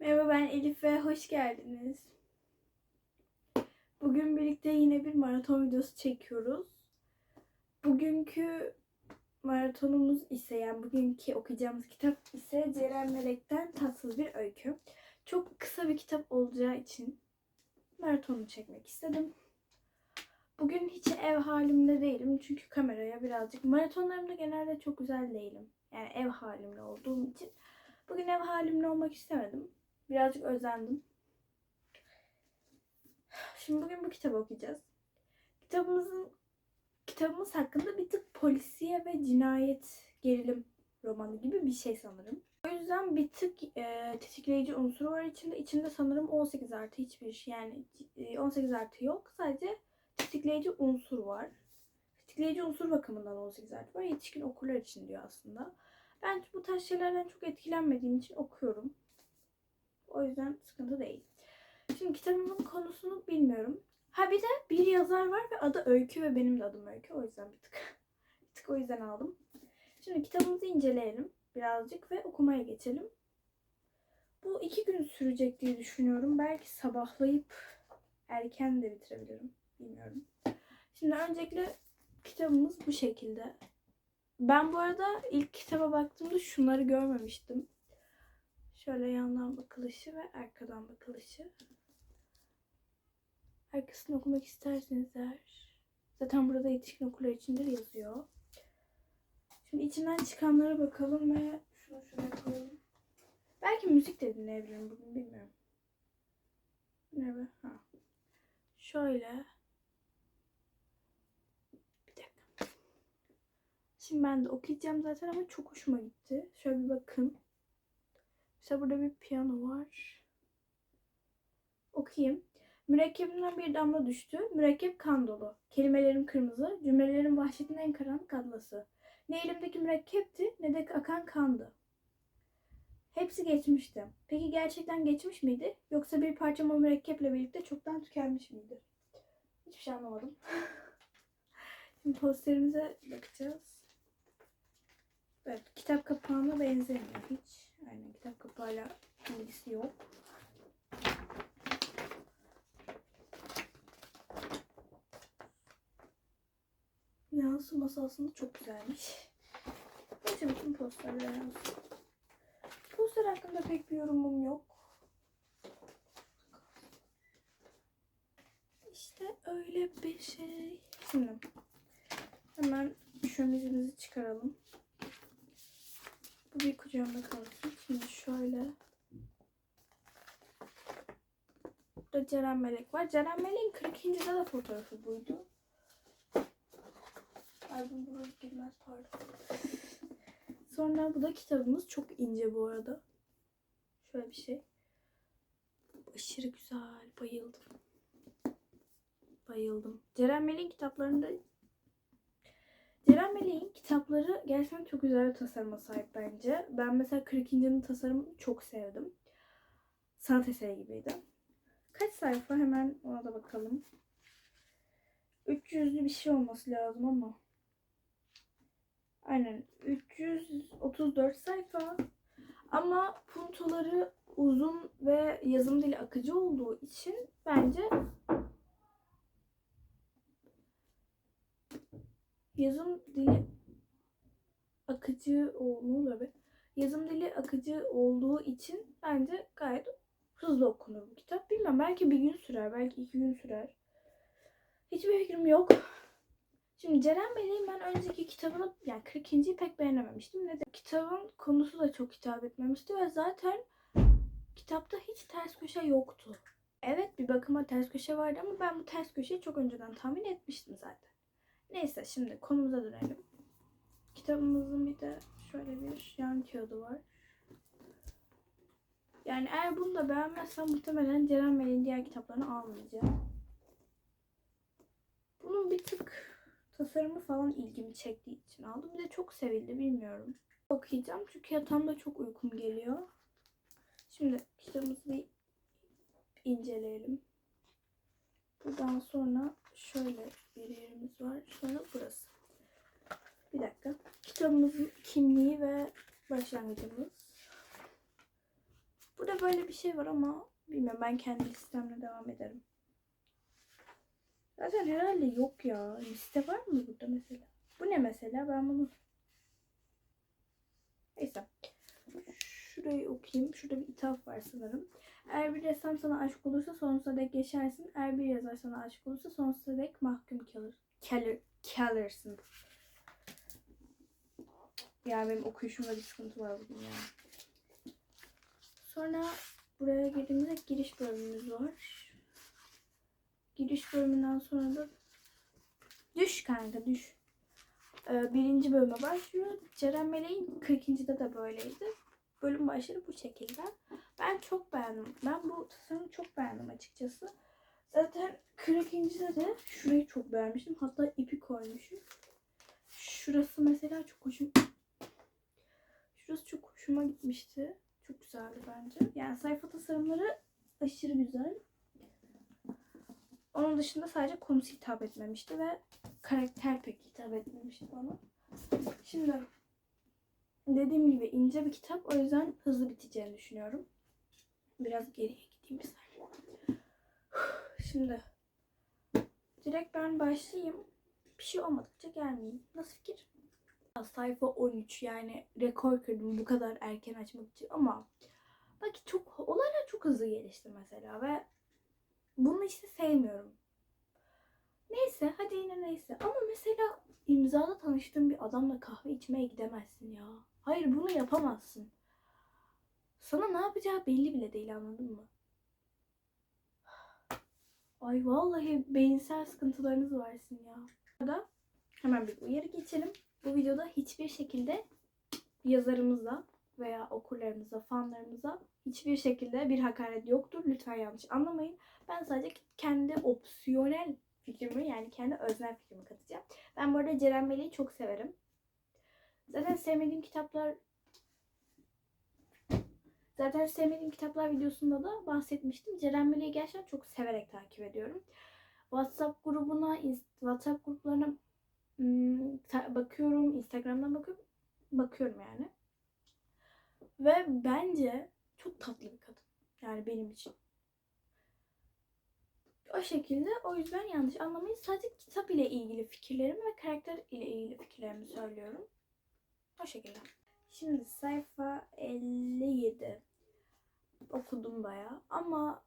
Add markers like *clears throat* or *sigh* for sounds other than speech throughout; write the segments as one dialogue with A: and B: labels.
A: Merhaba ben Elif ve hoş geldiniz. Bugün birlikte yine bir maraton videosu çekiyoruz. Bugünkü maratonumuz ise yani bugünkü okuyacağımız kitap ise Ceren Melek'ten Tatsız Bir Öykü. Çok kısa bir kitap olacağı için maratonu çekmek istedim. Bugün hiç ev halimde değilim çünkü kameraya birazcık maratonlarımda genelde çok güzel değilim. Yani ev halimde olduğum için bugün ev halimde olmak istemedim. Birazcık özendim. Şimdi bugün bu kitabı okuyacağız. Kitabımızın kitabımız hakkında bir tık polisiye ve cinayet gerilim romanı gibi bir şey sanırım. O yüzden bir tık e, tetikleyici unsuru var içinde. İçinde sanırım 18 artı hiçbir şey yani e, 18 artı yok. Sadece tetikleyici unsur var. Tetikleyici unsur bakımından 18 artı var. Yetişkin okurlar için diyor aslında. Ben bu tarz şeylerden çok etkilenmediğim için okuyorum. O yüzden sıkıntı değil. Şimdi kitabımın konusunu bilmiyorum. Ha bir de bir yazar var ve adı Öykü ve benim de adım Öykü. O yüzden bir tık, *laughs* bir tık o yüzden aldım. Şimdi kitabımızı inceleyelim birazcık ve okumaya geçelim. Bu iki gün sürecek diye düşünüyorum. Belki sabahlayıp erken de bitirebilirim. Bilmiyorum. Şimdi öncelikle kitabımız bu şekilde. Ben bu arada ilk kitaba baktığımda şunları görmemiştim. Şöyle yandan bakılışı ve arkadan bakılışı. Arkasını okumak isterseniz eğer. Zaten burada yetişkin okurlar içindir yazıyor. Şimdi içinden çıkanlara bakalım ve şunu şuraya koyalım. Belki müzik de dinleyebilirim bugün bilmiyorum. Merhaba. Ha. Şöyle. Bir dakika. Şimdi ben de okuyacağım zaten ama çok hoşuma gitti. Şöyle bir bakın. Mesela burada bir piyano var. Okuyayım. Mürekkebimden bir damla düştü. Mürekkep kan dolu. Kelimelerim kırmızı. Cümlelerin vahşetin en karanlık adlası. Ne elimdeki mürekkepti ne de akan kandı. Hepsi geçmişti. Peki gerçekten geçmiş miydi? Yoksa bir parça o mürekkeple birlikte çoktan tükenmiş miydi? Hiçbir şey anlamadım. *laughs* Şimdi posterimize bakacağız. Evet, kitap kapağına benzemiyor hiç. Aynen kitap kapağıyla ilgisi yok. Yansıması aslında çok güzelmiş. Neyse bütün posterler yansın. Poster hakkında pek bir yorumum yok. İşte öyle bir şey. Şimdi hemen şömizimizi çıkaralım. Bu bir kucağımda kalsın. Şimdi şöyle. Burada Ceren Melek var. Ceren Melek'in 42. de fotoğrafı buydu. Bu buraya girmez pardon. *laughs* Sonra bu da kitabımız. Çok ince bu arada. Şöyle bir şey. Aşırı güzel. Bayıldım. Bayıldım. Ceren Melek'in kitaplarında Ceren Melek'in kitapları gerçekten çok güzel bir tasarıma sahip bence. Ben mesela 42. tasarımını çok sevdim. Sanat eseri gibiydi. Kaç sayfa hemen ona da bakalım. 300'lü bir şey olması lazım ama. Aynen 334 sayfa. Ama puntoları uzun ve yazım dili akıcı olduğu için bence yazım dili akıcı o ne be? Yazım dili akıcı olduğu için bence gayet hızlı okunur bu kitap. Bilmem belki bir gün sürer, belki iki gün sürer. Hiçbir fikrim yok. Şimdi Ceren Bey'in ben önceki kitabını yani 42'yi pek beğenememiştim. Neden? Kitabın konusu da çok hitap etmemişti ve zaten kitapta hiç ters köşe yoktu. Evet bir bakıma ters köşe vardı ama ben bu ters köşeyi çok önceden tahmin etmiştim zaten. Neyse şimdi konumuza dönelim. Kitabımızın bir de şöyle bir yan kağıdı var. Yani eğer bunu da beğenmezsem muhtemelen Ceren Bey'in diğer kitaplarını almayacağım. Bunun bir tık tasarımı falan ilgimi çektiği için aldım. Bir de çok sevildi bilmiyorum. Okuyacağım çünkü yatağımda çok uykum geliyor. Şimdi kitabımızı bir inceleyelim. Buradan sonra şöyle bir yerimiz var. Sonra burası. Bir dakika. Kitabımızın kimliği ve başlangıcımız. Burada böyle bir şey var ama bilmiyorum ben kendi listemle devam ederim. Zaten herhalde yok ya. Liste var mı burada mesela? Bu ne mesela? Ben bunu... Neyse. Şurayı okuyayım. Şurada bir ithaf var sanırım. Eğer bir ressam sana aşık olursa sonsuza dek yaşarsın. Eğer bir yazar sana aşık olursa sonsuza dek mahkum kalır. Kalır, kalırsın. Ya benim okuyuşumda bir sıkıntı var bugün ya. Sonra buraya girdiğimizde giriş bölümümüz var. Giriş bölümünden sonra da düş kanka düş. Ee, birinci bölüme başlıyor. Ceren Meleğin 40. de böyleydi. Bölüm başları bu şekilde. Ben çok beğendim. Ben bu tasarımı çok beğendim açıkçası. Zaten 40. de şurayı çok beğenmiştim. Hatta ipi koymuşum. Şurası mesela çok hoşum. Şurası çok hoşuma gitmişti. Çok güzeldi bence. Yani sayfa tasarımları aşırı güzel. Onun dışında sadece konusu hitap etmemişti ve karakter pek hitap etmemişti bana. Şimdi dediğim gibi ince bir kitap o yüzden hızlı biteceğini düşünüyorum. Biraz geriye gideyim saniye. Şimdi direkt ben başlayayım. Bir şey olmadıkça gelmeyeyim. Nasıl fikir? Sayfa 13 yani rekor kırdım bu kadar erken açmak için ama bak çok olaylar çok hızlı gelişti mesela ve bunu işte sevmiyorum. Neyse hadi yine neyse ama mesela imzada tanıştığın bir adamla kahve içmeye gidemezsin ya. Hayır bunu yapamazsın. Sana ne yapacağı belli bile değil anladın mı? Ay vallahi beyinsel sıkıntılarınız varsın ya. Burada hemen bir uyarı geçelim. Bu videoda hiçbir şekilde yazarımıza veya okurlarımıza, fanlarımıza hiçbir şekilde bir hakaret yoktur. Lütfen yanlış anlamayın. Ben sadece kendi opsiyonel fikrimi yani kendi öznel fikrimi katacağım. Ben bu arada Ceren Melek'i çok severim. Zaten sevmediğim kitaplar Zaten sevmediğim kitaplar videosunda da bahsetmiştim. Ceren Melek'i gerçekten çok severek takip ediyorum. WhatsApp grubuna, WhatsApp gruplarına hmm, bakıyorum, Instagram'dan bakıyorum. Bakıyorum yani. Ve bence çok tatlı bir kadın. Yani benim için. O şekilde o yüzden yanlış anlamayın. Sadece kitap ile ilgili fikirlerimi ve karakter ile ilgili fikirlerimi söylüyorum. O şekilde. Şimdi sayfa 57 okudum baya ama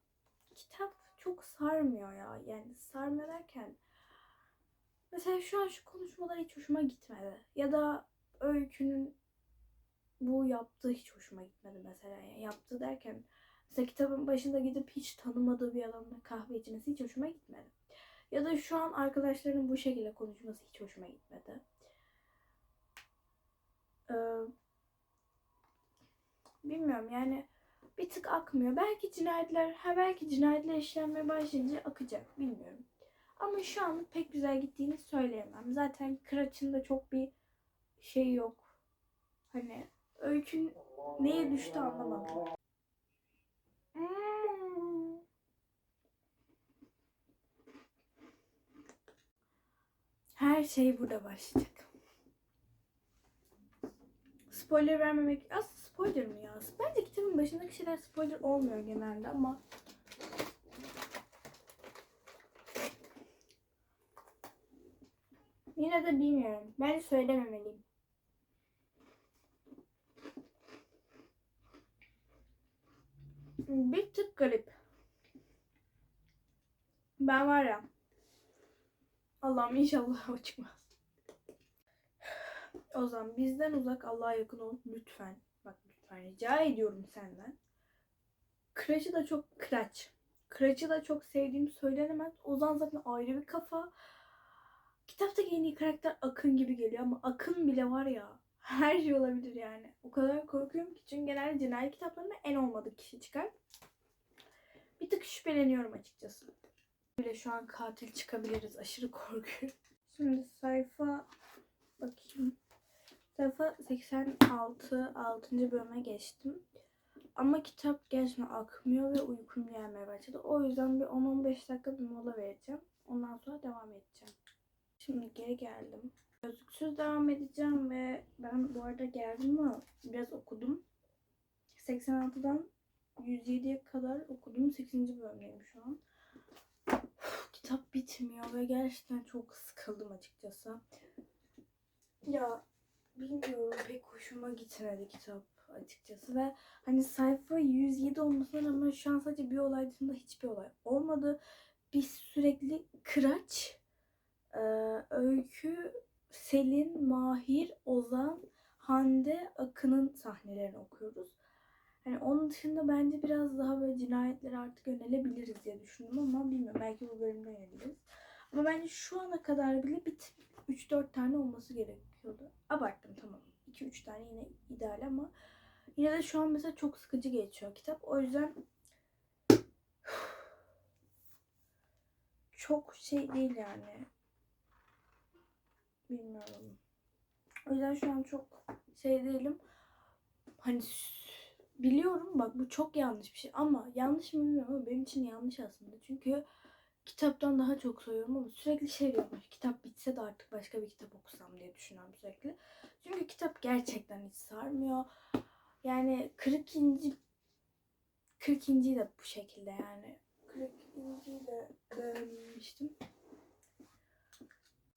A: kitap çok sarmıyor ya. Yani sarmıyor derken mesela şu an şu konuşmalar hiç hoşuma gitmedi. Ya da öykünün bu yaptığı hiç hoşuma gitmedi mesela. Yani yaptığı derken mesela kitabın başında gidip hiç tanımadığı bir adamla kahve içmesi hiç hoşuma gitmedi. Ya da şu an arkadaşlarının bu şekilde konuşması hiç hoşuma gitmedi. Ee, bilmiyorum yani bir tık akmıyor. Belki cinayetler, ha belki cinayetler işlenmeye başlayınca akacak. Bilmiyorum. Ama şu an pek güzel gittiğini söyleyemem. Zaten Kıraç'ın da çok bir şey yok. Hani öykün neye düştü anlamadım. Her şey burada başlayacak. Spoiler vermemek... Aslında spoiler mi ya? Bence kitabın başındaki şeyler spoiler olmuyor genelde ama... Yine de bilmiyorum. Ben söylememeliyim. Bir tık garip. Ben var ya. Allah'ım inşallah o çıkmaz. O zaman bizden uzak Allah'a yakın ol lütfen. Lütfen rica ediyorum senden. Kıraç'ı da çok kıraç. Kıraç'ı da çok sevdiğim söylenemez. Ozan zaten ayrı bir kafa. Kitaptaki en iyi karakter Akın gibi geliyor ama Akın bile var ya her şey olabilir yani. O kadar korkuyorum ki çünkü genelde cinayet kitaplarında en olmadık kişi çıkar. Bir tık şüpheleniyorum açıkçası. Bile şu an katil çıkabiliriz. Aşırı korkuyorum. Şimdi sayfa bakayım. Sayfa 86 6. bölüme geçtim. Ama kitap gerçekten akmıyor ve uykum gelmeye başladı. O yüzden bir 10-15 dakika bir mola vereceğim. Ondan sonra devam edeceğim. Şimdi geri geldim. Gözlüksüz devam edeceğim ve ben bu arada geldim ama biraz okudum. 86'dan 107'ye kadar okudum. 8. bölümdeyim şu an. Kitap bitmiyor ve gerçekten çok sıkıldım açıkçası. Ya bilmiyorum pek hoşuma gitmedi kitap açıkçası ve hani sayfa 107 olmasına rağmen şu an sadece bir olay dışında hiçbir olay olmadı. Biz sürekli Kıraç, e, Öykü, Selin, Mahir, Ozan, Hande, Akın'ın sahnelerini okuyoruz. Hani onun dışında bence biraz daha böyle cinayetlere artık yönelebiliriz diye düşündüm ama bilmiyorum belki bu bölümde yöneliriz. Ama bence şu ana kadar bile bit 3-4 tane olması gerekiyordu. Abarttım tamam. 2-3 tane yine ideal ama yine de şu an mesela çok sıkıcı geçiyor kitap. O yüzden *sighs* çok şey değil yani. Bilmiyorum. O yüzden şu an çok şey değilim. Hani biliyorum bak bu çok yanlış bir şey ama yanlış mı bilmiyorum ama benim için yanlış aslında. Çünkü kitaptan daha çok soruyorum ama sürekli şey diyorum. Kitap bitse de artık başka bir kitap okusam diye düşünüyorum sürekli. Çünkü kitap gerçekten hiç sarmıyor. Yani 40. 40. de bu şekilde yani. 40. de beğenmiştim.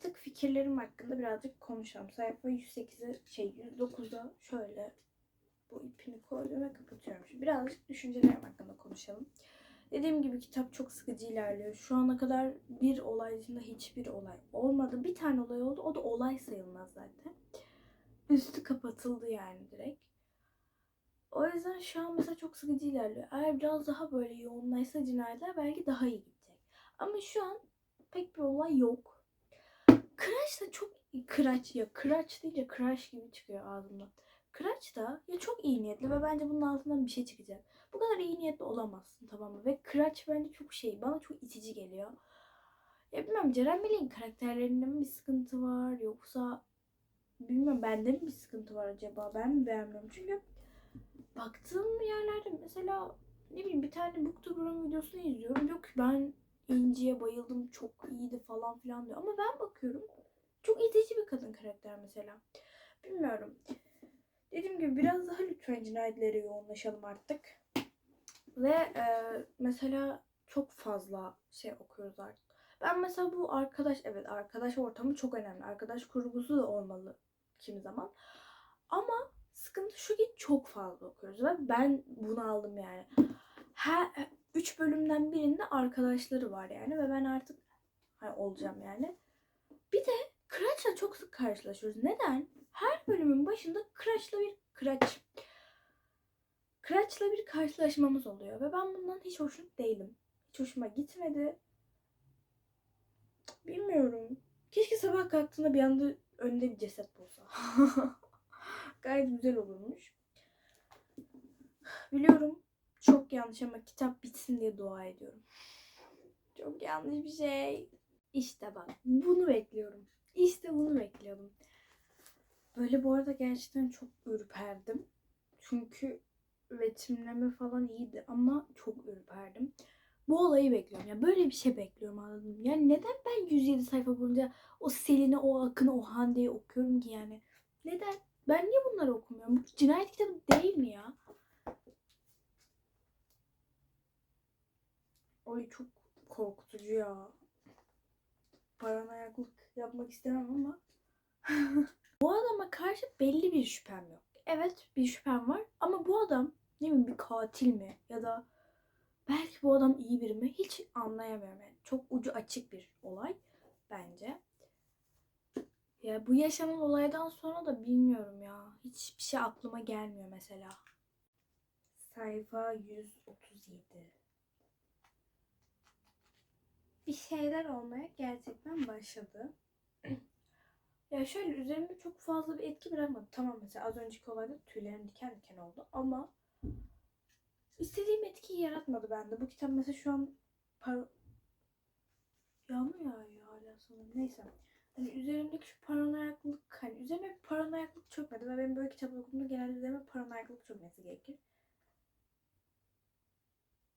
A: Tık fikirlerim hakkında birazcık konuşalım. Sayfa 108'e şey 109'da şöyle bu ipini koydum ve kapatıyorum. Şimdi birazcık düşüncelerim hakkında konuşalım. Dediğim gibi kitap çok sıkıcı ilerliyor. Şu ana kadar bir olay dışında hiçbir olay olmadı. Bir tane olay oldu. O da olay sayılmaz zaten. Üstü kapatıldı yani direkt. O yüzden şu an mesela çok sıkıcı ilerliyor. Eğer biraz daha böyle yoğunlaşsa cinayetler belki daha iyi gidecek. Ama şu an pek bir olay yok. Kıraç da çok kıraç ya kıraç deyince kıraç gibi çıkıyor ağzımdan. Kıraç da ya çok iyi niyetli ve bence bunun altından bir şey çıkacak. Bu kadar iyi niyetli olamazsın tamam mı? Ve Kıraç bence çok şey bana çok itici geliyor. Ya bilmem Ceren Melek'in karakterlerinde mi bir sıkıntı var yoksa bilmiyorum bende mi bir sıkıntı var acaba? Ben mi beğenmiyorum? Çünkü baktığım yerlerde mesela ne bileyim bir tane Booktuber'ın videosunu izliyorum. Yok ben İnci'ye bayıldım çok iyiydi falan filan diyor. Ama ben bakıyorum çok itici bir kadın karakter mesela. Bilmiyorum. Dediğim gibi biraz daha lütfen cinayetlere yoğunlaşalım artık ve e, mesela çok fazla şey okuyoruz artık. Ben mesela bu arkadaş, evet arkadaş ortamı çok önemli. Arkadaş kurgusu da olmalı kimi zaman. Ama sıkıntı şu ki çok fazla okuyoruz ve ben bunu aldım yani. Her üç bölümden birinde arkadaşları var yani ve ben artık hani olacağım yani. Bir de Kıraç'la çok sık karşılaşıyoruz. Neden? Her bölümün başında Kıraç'la bir Kıraç Kıraç'la bir karşılaşmamız oluyor ve ben bundan hiç hoşnut değilim. Hiç hoşuma gitmedi. Bilmiyorum. Keşke sabah kalktığında bir anda önünde bir ceset bulsa. *laughs* Gayet güzel olurmuş. Biliyorum çok yanlış ama kitap bitsin diye dua ediyorum. Çok yanlış bir şey. İşte bak bunu bekliyorum. İşte bunu bekliyordum. Böyle bu arada gerçekten çok ürperdim. Çünkü betimleme falan iyiydi ama çok ürperdim. Bu olayı bekliyorum. Ya böyle bir şey bekliyorum anladın mı? Yani neden ben 107 sayfa boyunca o Selin'i, o Akın'ı, o Hande'yi okuyorum ki yani? Neden? Ben niye bunları okumuyorum? Bu cinayet kitabı değil mi ya? Ay çok korkutucu ya. Paranoyaklık yapmak istemem ama. *laughs* bu adama karşı belli bir şüphem yok. Evet bir şüphem var ama bu adam ne bileyim bir katil mi ya da belki bu adam iyi biri mi hiç anlayamıyorum. Yani çok ucu açık bir olay bence. Ya bu yaşanan olaydan sonra da bilmiyorum ya. Hiçbir şey aklıma gelmiyor mesela. Sayfa 137. Bir şeyler olmaya gerçekten başladı. *clears throat* Ya şöyle üzerimde çok fazla bir etki bırakmadı. Tamam mesela az önceki olayda tüylerim diken diken oldu ama istediğim etkiyi yaratmadı bende. Bu kitap mesela şu an par... Yağmur yağıyor hala sanırım. Neyse. Hani üzerimdeki şu paranoyaklık hani üzerime bir paranoyaklık çökmedi ve benim böyle kitap okuduğumda genelde üzerime paranoyaklık çökmesi gerekir.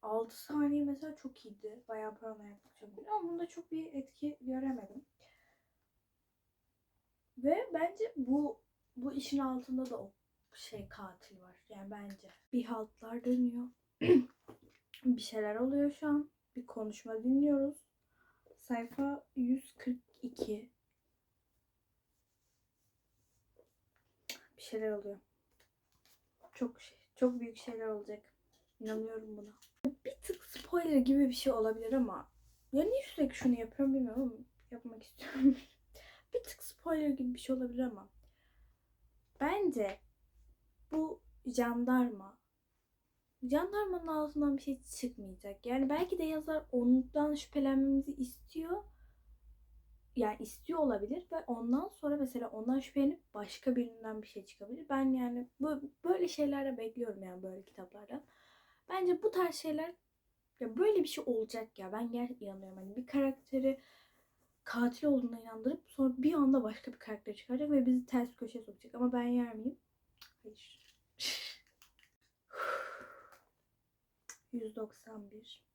A: 6 saniye mesela çok iyiydi. Bayağı paranoyaklık çökmedi ama bunda çok bir etki göremedim. Ve bence bu bu işin altında da o şey katil var. Yani bence bir haltlar dönüyor. *clears throat* bir şeyler oluyor şu an. Bir konuşma dinliyoruz. Sayfa 142. Bir şeyler oluyor. Çok şey, çok büyük şeyler olacak. İnanıyorum buna. Bir tık spoiler gibi bir şey olabilir ama ya niye sürekli şunu yapıyorum bilmiyorum yapmak *laughs* istiyorum. bir tık spoiler gibi bir şey olabilir ama bence bu jandarma jandarmanın ağzından bir şey çıkmayacak. Yani belki de yazar ondan şüphelenmemizi istiyor. Yani istiyor olabilir ve ondan sonra mesela ondan şüphelenip başka birinden bir şey çıkabilir. Ben yani böyle şeylerde bekliyorum yani böyle kitaplardan. Bence bu tarz şeyler ya böyle bir şey olacak ya. Ben gerçekten inanıyorum. Hani bir karakteri katil olduğuna inandırıp sonra bir anda başka bir karakter çıkaracak ve bizi ters köşeye sokacak. Ama ben yer miyim? Hayır. 191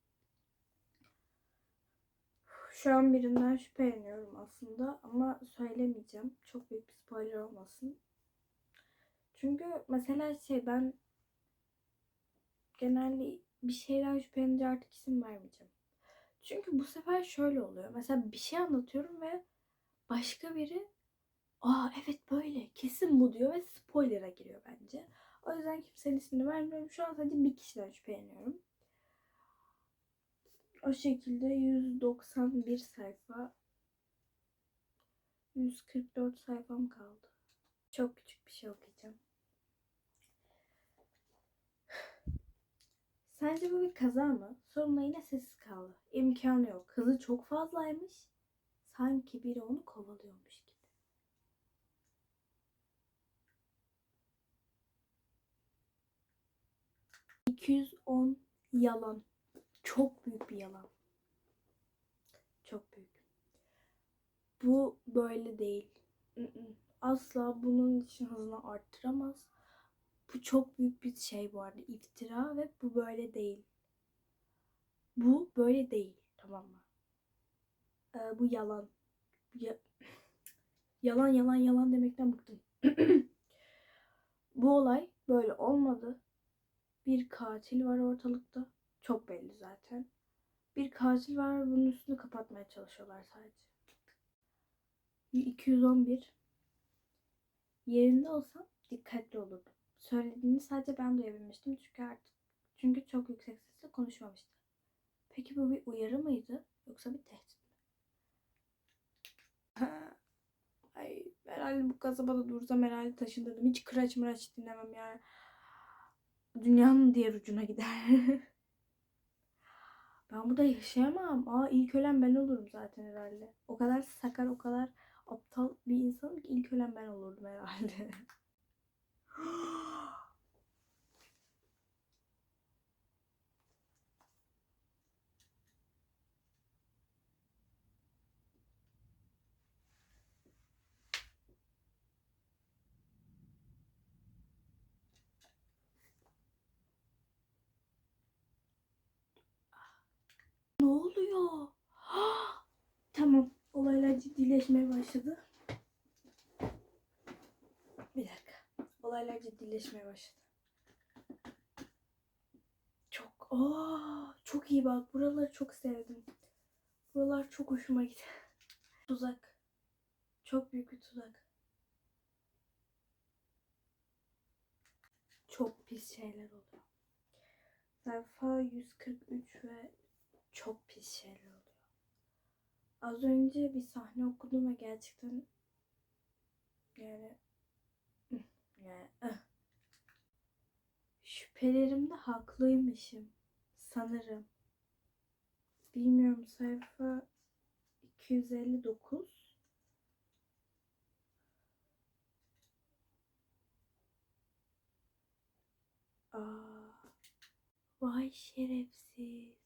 A: Şu an birinden şüpheleniyorum aslında ama söylemeyeceğim. Çok büyük bir spoiler olmasın. Çünkü mesela şey ben genelde bir şeyden şüphelenince artık isim vermeyeceğim. Çünkü bu sefer şöyle oluyor. Mesela bir şey anlatıyorum ve başka biri aa evet böyle kesin bu diyor ve spoiler'a giriyor bence. O yüzden kimsenin ismini vermiyorum. Şu an sadece bir kişiden şüpheleniyorum. O şekilde 191 sayfa 144 sayfam kaldı. Çok küçük bir şey okuyacağım. *sighs* Sence bu bir kaza mı? Sorunla yine sessiz kaldı. İmkanı yok. Hızı çok fazlaymış. Sanki biri onu kovalıyormuş gibi. ...210 yalan. Çok büyük bir yalan. Çok büyük. Bu böyle değil. Asla bunun için hızını arttıramaz. Bu çok büyük bir şey bu arada. iftira ve bu böyle değil. Bu böyle değil. Tamam mı? Ee, bu yalan. Ya- *laughs* yalan yalan yalan demekten bıktım. *clears throat* bu olay böyle olmadı. Bir katil var ortalıkta. Çok belli zaten. Bir katil var bunun üstünü kapatmaya çalışıyorlar sadece. 211 Yerinde olsam dikkatli olurdum. Söylediğini sadece ben duyabilmiştim çünkü artık çünkü çok yüksek sesle konuşmamıştı. Peki bu bir uyarı mıydı yoksa bir tehdit mi? Ay herhalde bu kasabada dursam herhalde taşındırdım. Hiç kıraç mıraç dinlemem yani. Dünyanın diğer ucuna gider. *laughs* ben burada yaşayamam. Aa ilk ölen ben olurum zaten herhalde. O kadar sakar, o kadar aptal bir insanım ki ilk ölen ben olurdum herhalde. *gasps* *gasps* ne oluyor? *gasps* tamam. Olaylar ciddileşmeye başladı. Bir dakika. Olaylar ciddileşmeye başladı. Çok aa çok iyi bak. Buraları çok sevdim. Buralar çok hoşuma gitti. *laughs* Tuzak. Çok büyük bir tuzak. Çok pis şeyler oluyor. Sayfa 143 ve çok pis şeyler oluyor. Az önce bir sahne okudum ve gerçekten yani *laughs* yani ıh. şüphelerimde haklıymışım sanırım. Bilmiyorum sayfa 259 Aa, vay şerefsiz.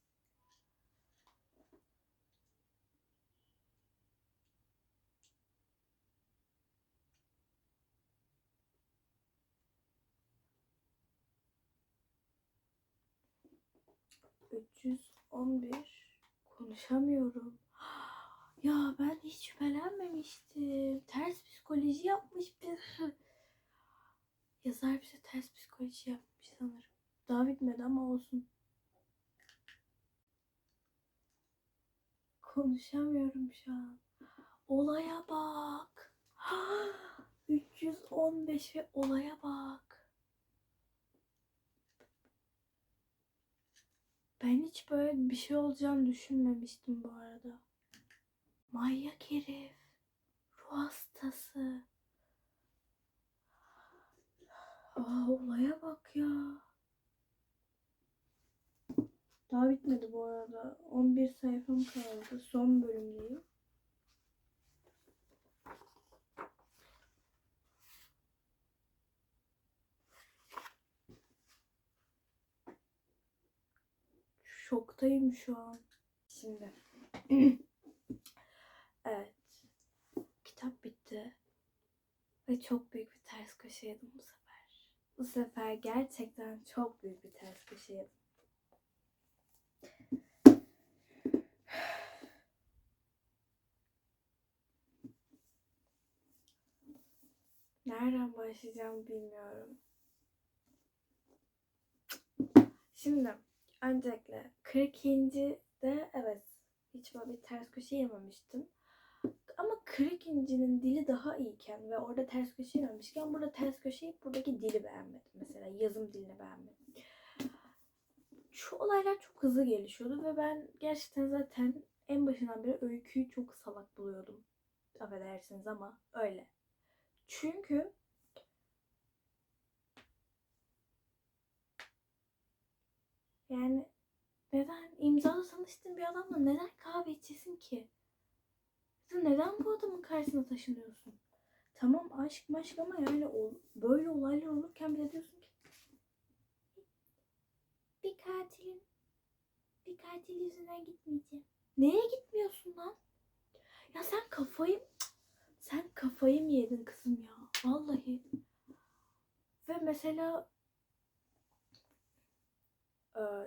A: 11. Konuşamıyorum. Ya ben hiç şüphelenmemiştim. Ters psikoloji yapmış bir. Yazar bize ters psikoloji yapmış sanırım. Daha bitmedi ama olsun. Konuşamıyorum şu an. Olaya bak. *gasps* 315 ve olaya bak. Ben hiç böyle bir şey olacağını düşünmemiştim bu arada. Manyak herif. Ruh hastası. Aa, olaya bak ya. Daha bitmedi bu arada. 11 sayfam kaldı. Son bölümdeyim. Şoktayım şu an. Şimdi. *clears throat* evet. Kitap bitti. Ve çok büyük bir ters köşe yedim bu sefer. Bu sefer gerçekten çok büyük bir ters köşe yedim. *sighs* Nereden başlayacağımı bilmiyorum. Şimdi öncelikle 42. de evet hiç böyle bir ters köşe yememiştim. Ama 42'nin dili daha iyiken ve orada ters köşe yememişken burada ters köşe yiyip buradaki dili beğenmedim. Mesela yazım dilini beğenmedim. Şu olaylar çok hızlı gelişiyordu ve ben gerçekten zaten en başından beri öyküyü çok salak buluyordum. Affedersiniz ama öyle. Çünkü yani neden imzalı tanıştığın bir adamla neden kahve içesin ki? Sen neden bu adamın karşısına taşınıyorsun? Tamam aşk maşk ama yani o, böyle olaylar olurken bile diyorsun ki bir katilin bir katil yüzünden gitmeyeceğim. Neye gitmiyorsun lan? Ya sen kafayı sen kafayı mı yedin kızım ya? Vallahi. Ve mesela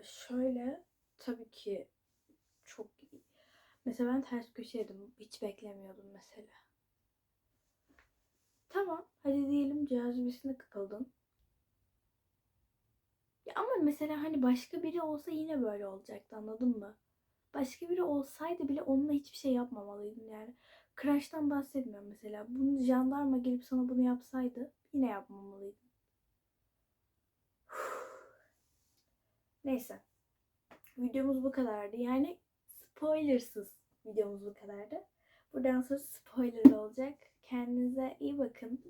A: şöyle tabii ki çok mesela ben ters köşe yedim. Hiç beklemiyordum mesela. Tamam hadi diyelim cazibesine kapıldın. Ya ama mesela hani başka biri olsa yine böyle olacaktı anladın mı? Başka biri olsaydı bile onunla hiçbir şey yapmamalıydın yani. Crush'tan bahsetmiyorum mesela. Bunu jandarma gelip sana bunu yapsaydı yine yapmamalıydın. Neyse. Videomuz bu kadardı. Yani spoilersız videomuz bu kadardı. Buradan sonra spoiler olacak. Kendinize iyi bakın.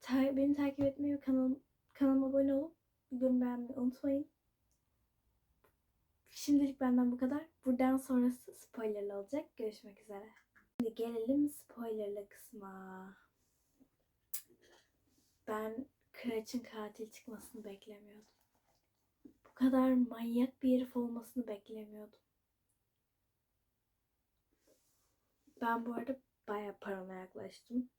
A: Ta- beni takip etmeyi ve kanalım, kanalıma abone olup videomu beğenmeyi unutmayın. Şimdilik benden bu kadar. Buradan sonrası spoilerlı olacak. Görüşmek üzere. Şimdi gelelim spoilerlı kısma. Ben Kıraç'ın katil çıkmasını beklemiyordum. Kadar manyak bir herif olmasını beklemiyordum. Ben bu arada bayağı parana yaklaştım.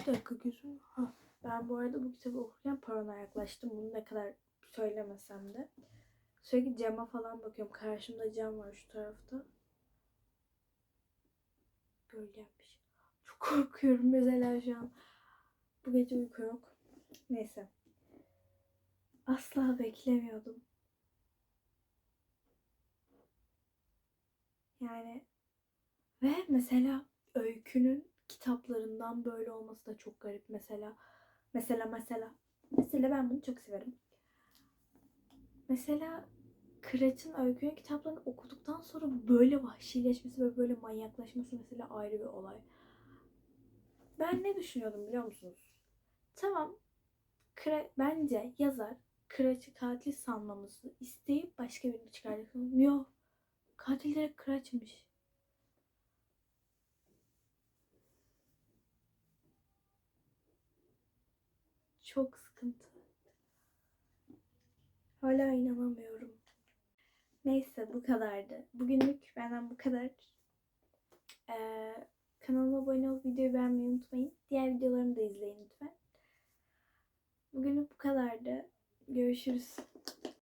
A: Bir dakika gözüm. Ha. Ben bu arada bu kitabı okurken parana yaklaştım. Bunu ne kadar söylemesem de. Sürekli cama falan bakıyorum. Karşımda cam var şu tarafta. Gölgenmiş. Çok korkuyorum mesela şu an. Bu gece uyku yok. Neyse. Asla beklemiyordum. Yani ve mesela öykünün kitaplarından böyle olması da çok garip. Mesela mesela mesela mesela ben bunu çok severim. Mesela Kıraç'ın öykünün kitaplarını okuduktan sonra böyle vahşileşmesi ve böyle manyaklaşması mesela ayrı bir olay. Ben ne düşünüyordum biliyor musunuz? Tamam. Kıra, bence yazar Kıraç'ı katil sanmamızı isteyip başka birini çıkaracak. Yok. Katil direkt Kıraç'mış. Çok sıkıntı. Hala inanamıyorum. Neyse bu kadardı. Bugünlük benden bu kadar. Ee, kanalıma abone olup videoyu beğenmeyi unutmayın. Diğer videolarımı da izleyin lütfen. Bugünlük bu kadardı. Görüşürüz.